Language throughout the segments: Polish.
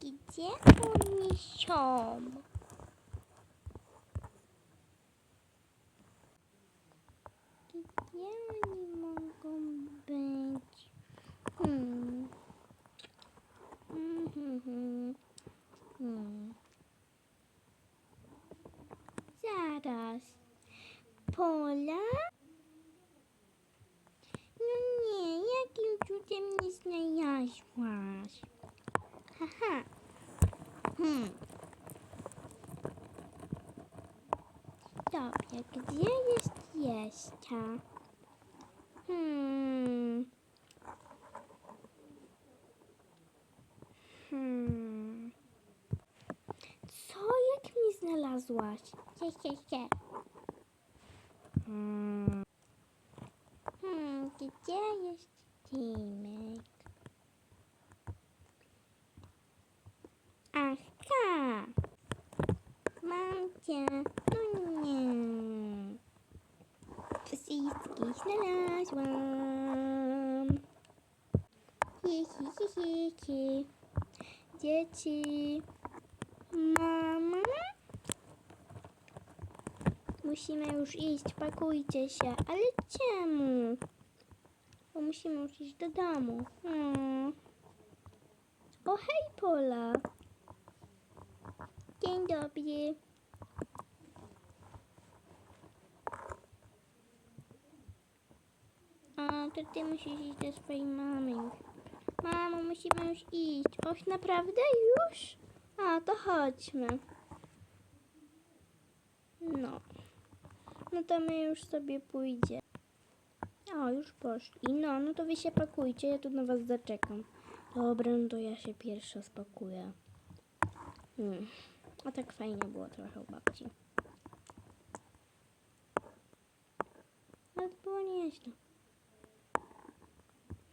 Gdzie oni są? Gdzie oni mogą być? Hmm. Hmm. Zaraz. Pola? No nie, jakim cudem nie? Haha. Hmm. Dobra, gdzie jest jeszcze? Hmm. Hmm. Co, jak mnie znalazłaś? Sie, sie, sie. Hmm. Hmm, gdzie jest Timek? Ach, tak. Mam cię. No nie. Wszystkich znalazłam. Hi, hi, hi, hi, hi. Dzieci. Mama? Musimy już iść, pakujcie się. Ale czemu? Bo musimy już iść do domu. Hmm. O hej Pola. Dzień dobry. A, to ty musisz iść do swojej mamy. Mamo, musimy już iść. Och, naprawdę już? A, to chodźmy. No. No to my już sobie pójdzie. O, już poszli. No, no to wy się pakujcie, ja tu na was zaczekam. Dobra, no to ja się pierwsza spakuję. Hmm. A tak fajnie było trochę u babci. Ale to było nieźle.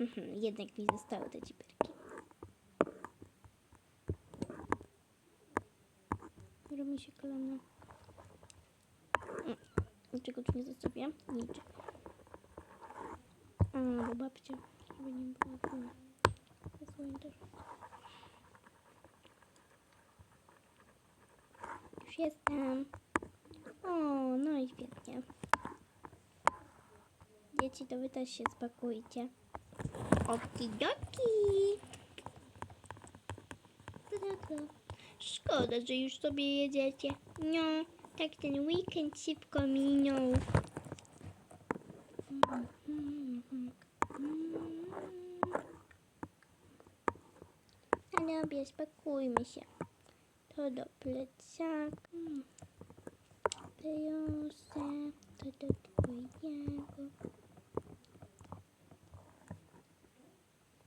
Mhm, Jednak mi zostały te ciperki. Robi się kolana. Mm, Niczego tu nie zostawiam? Niczego. A, bo babcia, żeby nie było. Zasłonię. Już jestem. O, no i świetnie. Dzieci, to wy też się spakujcie. Okidoki. Szkoda, że już sobie jedziecie. No, tak ten weekend szybko minął. A dobra, spakujmy się. To do plecaka. Proszę, to do twojego.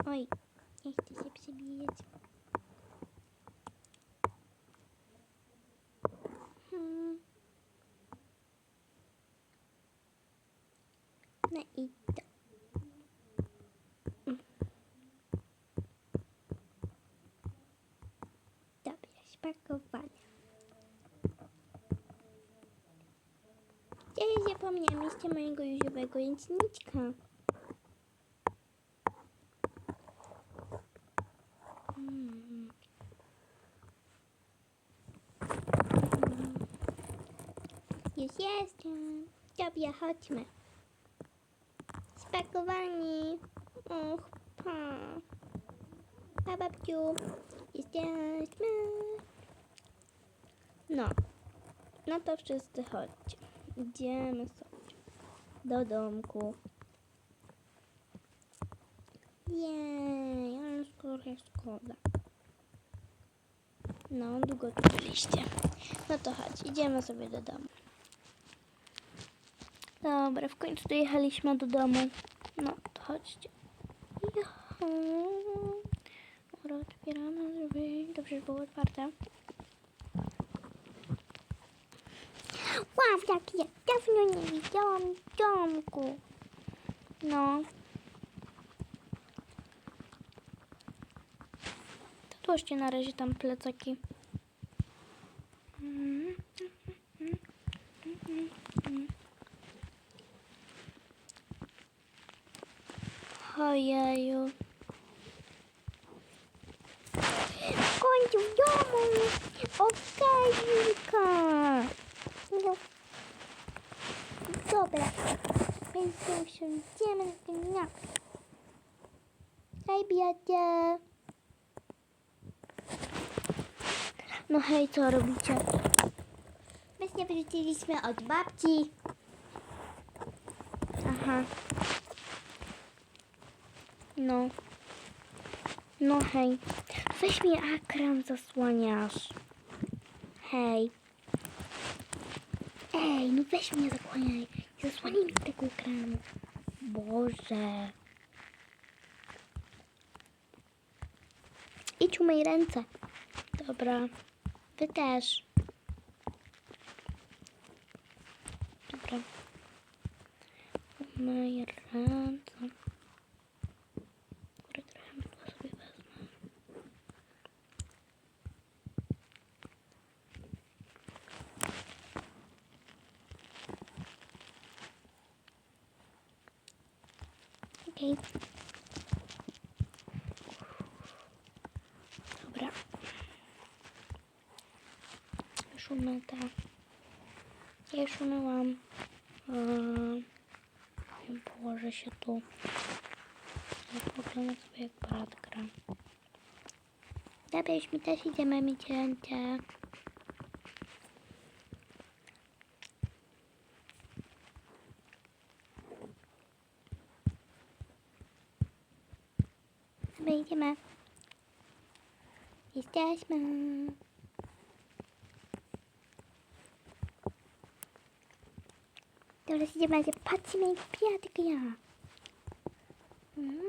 Oj, nie chcę się przebijać. Hmm. No i to. Dobra, spakowane. Ja zapomniałam jeszcze mojego józiowego jęczniczka. Już jestem. Dobra, chodźmy. Spakowani. Och, pa. Pa, babciu. Jesteśmy. No. No to wszyscy chodźcie. Idziemy sobie do domku. Jej, ale skoro szkoda. No, długo tu byliście. No to chodź, idziemy sobie do domu. Dobra, w końcu dojechaliśmy do domu. No, to chodźcie. Dobra, otwieramy drzwi. Dobrze, że było otwarte. Wow, jak ja dawno nie widziałam domku. No. To Tłoczcie na razie tam plecaki. Ojeju. W końcu w domu. Okej, Julka. No. Dobra. Więc usiądziemy na tym na. Hej, biacie. No hej, co robicie? Właśnie wróciliśmy od babci. Aha. No. No hej. Weź mi ekran, zasłaniasz. Hej. Ej, no weź mnie zasłaniaj. Nie zasłaniaj mi tego ekranu. Boże. Idź umyj ręce. Dobra. Wy też. Dobra. Umyj ręce. Kurde, trochę mydła sobie wezmę. Okej. Dobra. Już umyte. Ja już umyłam. Eee, położę się tu. Poglądam sobie jak brat gra. Dobra, już my też idziemy mieć ręce. Dobra, idziemy. Jesteśmy. Dobra, idziemy, patrzcie na jego piatek ja. Mhm.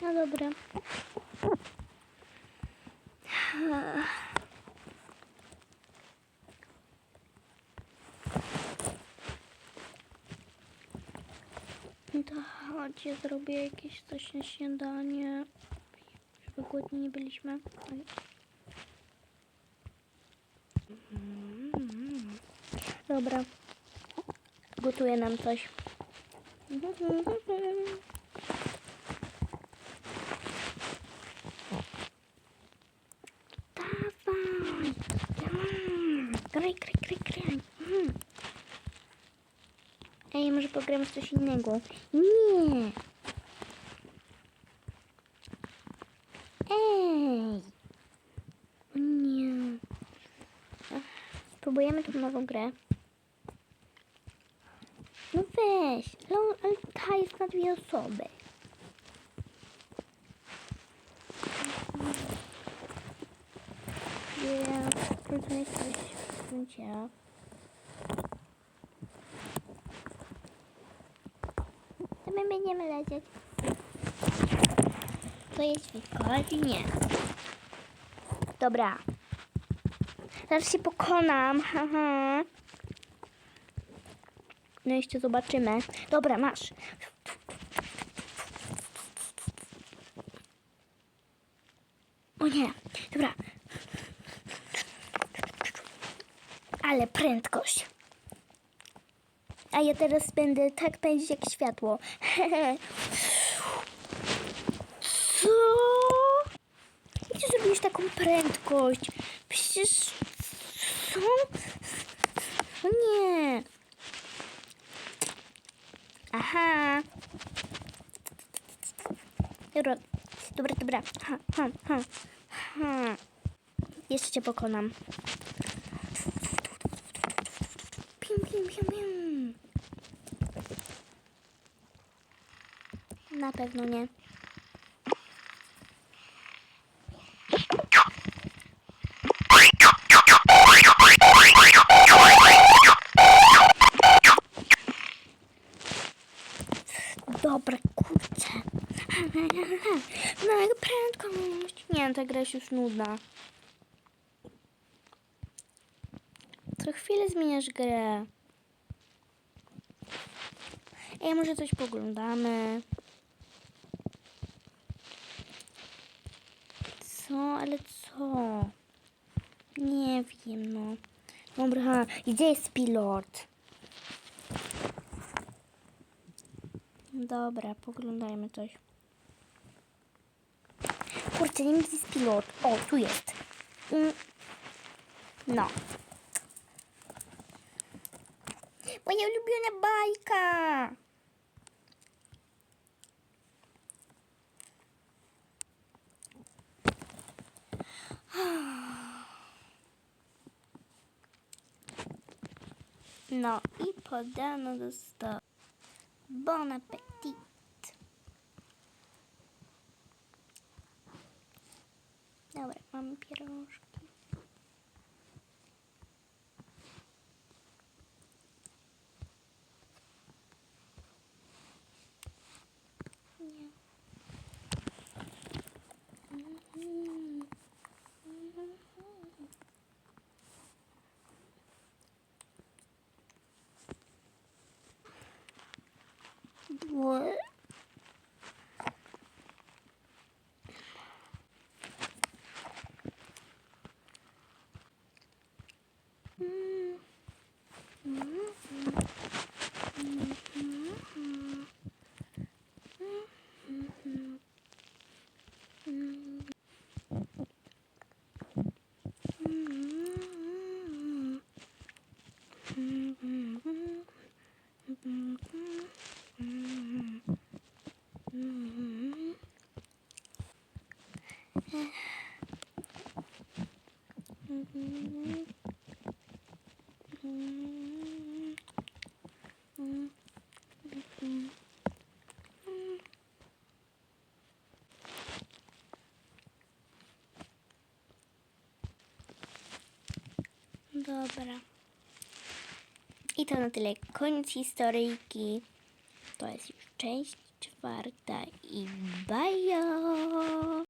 No dobra. No to chodź, ja zrobię jakieś coś na śniadanie, żeby głodni nie byliśmy. Oj. Dobra. Gotuję nam coś. Pogramy w coś innego. Nie! Ej! Nie. Spróbujemy tą nową grę. No weź, ale- ale ta jest na dwie osoby. Nie, trudno jest coś wziąć. To my będziemy lecieć. To jest wygodnie. Dobra. Zaraz się pokonam. No jeszcze zobaczymy. Dobra, masz. O nie. Dobra. Ale prędkość. A ja teraz będę tak pędzić jak światło. Co? Gdzie zrobiłeś taką prędkość? Przecież... Co? O nie. Aha. Dobra, dobra, dobra. Ha, ha, ha, ha. Jeszcze cię pokonam. Pium, pium, pium, pium. Na pewno nie. Dobra, kurczę. No, jak prędkość. Nie, ta gra jest już nudna. Co chwilę zmieniasz grę. Ej, może coś poglądamy. Co? Ale co? Nie wiem, no. Dobra, gdzie jest pilot? Dobra, poglądajmy coś. Kurczę, nie wiem, gdzie jest pilot. O, tu jest. Mm. No. Moja ulubiona bajka. No i podano do stołu. Bon appetit. Dobra, mamy pierążki. What? Mm-hmm. Dobra. I to na tyle. Koniec historyjki. To jest już część czwarta i bajo!